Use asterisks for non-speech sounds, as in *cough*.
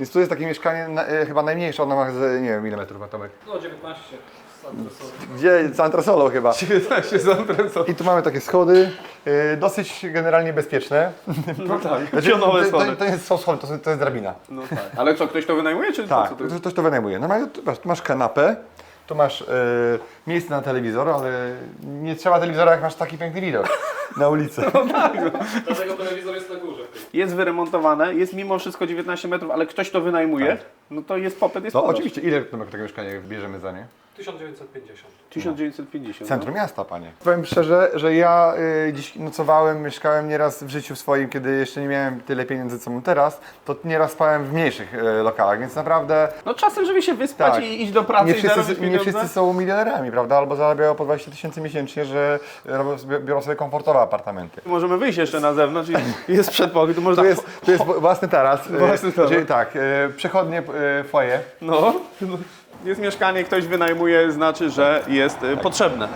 Więc tu jest takie mieszkanie na, e, chyba najmniejsze, ono ma z, nie wiem ile metrów ma Tomek. No 19. Gdzie? Santrasolo chyba. 19 z antresolą. I tu mamy takie schody, e, dosyć generalnie bezpieczne. No tak, Znaczy, pionowe to, to, schody. to jest są schody, to, są- to jest drabina. No tak. Ale co, ktoś to wynajmuje, czy Tak, co to to, jest? ktoś to wynajmuje. Normalnie tu masz, tu masz kanapę, tu masz e, miejsce na telewizor, ale nie trzeba telewizora jak masz taki piękny widok na ulicy. Dlatego telewizor jest na górze. Jest wyremontowane, jest mimo wszystko 19 metrów, ale ktoś to wynajmuje, no to jest popyt, jest No podaż. oczywiście, ile takiego mieszkania bierzemy za nie? 1950. 1950. Centrum miasta, panie. Powiem szczerze, że ja y, dziś nocowałem, mieszkałem nieraz w życiu swoim, kiedy jeszcze nie miałem tyle pieniędzy, co mam teraz, to nieraz spałem w mniejszych y, lokalach, więc naprawdę No czasem, żeby się wyspać Tak. i iść do pracy nie i zarobić wszyscy, nie pieniądze. wszyscy są milionerami, prawda? Albo zarabiają po 20 tysięcy miesięcznie, że biorą sobie komfortowe apartamenty. Możemy wyjść jeszcze na zewnątrz i *laughs* jest przedpokój, tu można... Tu jest, tu jest własny taras, y, Własny taras. Czyli tak, y, przechodnie y, foyer, No, jest mieszkanie, ktoś wynajmuje, znaczy, że jest y, potrzebne.